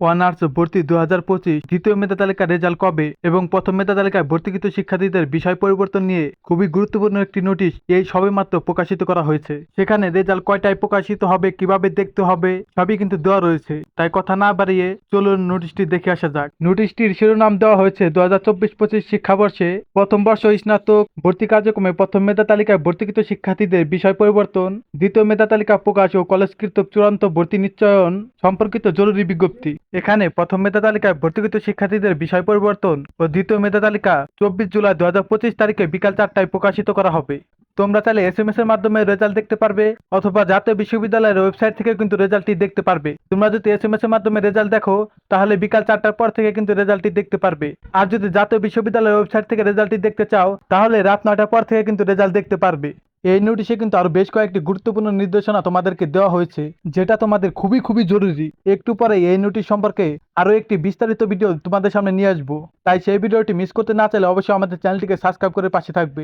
Honours ভর্তি দু হাজার পঁচিশ দ্বিতীয় মেধা তালিকার রেজাল্ট কবে এবং প্রথম মেধা তালিকায় ভর্তিকৃত শিক্ষার্থীদের বিষয় পরিবর্তন নিয়ে খুবই গুরুত্বপূর্ণ একটি নোটিশ এই সবেমাত্র প্রকাশিত করা হয়েছে। সেখানে রেজাল্ট কয়টায় প্রকাশিত হবে, কীভাবে দেখতে হবে, সবই কিন্তু দেওয়া রয়েছে। তাই কথা না বাড়িয়ে চলুন নোটিশটি দেখে আসা যাক। নোটিশটির শিরোনাম দেওয়া হয়েছে দু হাজার চব্বিশ পঁচিশ শিক্ষাবর্ষে প্রথম বর্ষ স্নাতক ভর্তি কার্যক্রমে প্রথম মেধা তালিকায় ভর্তিকৃত শিক্ষার্থীদের বিষয় পরিবর্তন, দ্বিতীয় মেধা তালিকা প্রকাশ ও কলেজকৃত চূড়ান্ত ভর্তি নিশ্চয়ন সম্পর্কিত জরুরি বিজ্ঞপ্তি। এখানে প্রথম মেধা তালিকায় ভর্তিকৃত শিক্ষার্থীদের বিষয় পরিবর্তন ও দ্বিতীয় মেধা তালিকা চব্বিশ জুলাই দু হাজার পঁচিশ তারিখে বিকাল চারটায় প্রকাশিত করা হবে। তোমরা চাইলে এস এম এস এর মাধ্যমে রেজাল্ট দেখতে পারবে অথবা জাতীয় বিশ্ববিদ্যালয়ের ওয়েবসাইট থেকে কিন্তু রেজাল্টটি দেখতে পারবে। তোমরা যদি এস এম এস এর মাধ্যমে রেজাল্ট দেখো, তাহলে বিকাল চারটার পর থেকে কিন্তু রেজাল্টটি দেখতে পারবে। আর যদি জাতীয় বিশ্ববিদ্যালয়ের ওয়েবসাইট থেকে রেজাল্টটি দেখতে চাও, তাহলে রাত নয়টার পর থেকে কিন্তু রেজাল্ট দেখতে পারবে। এই নোটিশে কিন্তু আরও বেশ কয়েকটি গুরুত্বপূর্ণ নির্দেশনা তোমাদেরকে দেওয়া হয়েছে, যেটা তোমাদের খুবই খুবই জরুরি। একটু পরে এই নোটিশ সম্পর্কে আরও একটি বিস্তারিত ভিডিও তোমাদের সামনে নিয়ে আসব। তাই সেই ভিডিওটি মিস করতে না চাইলে অবশ্যই আমাদের চ্যানেলটিকে সাবস্ক্রাইব করে পাশে থাকবে।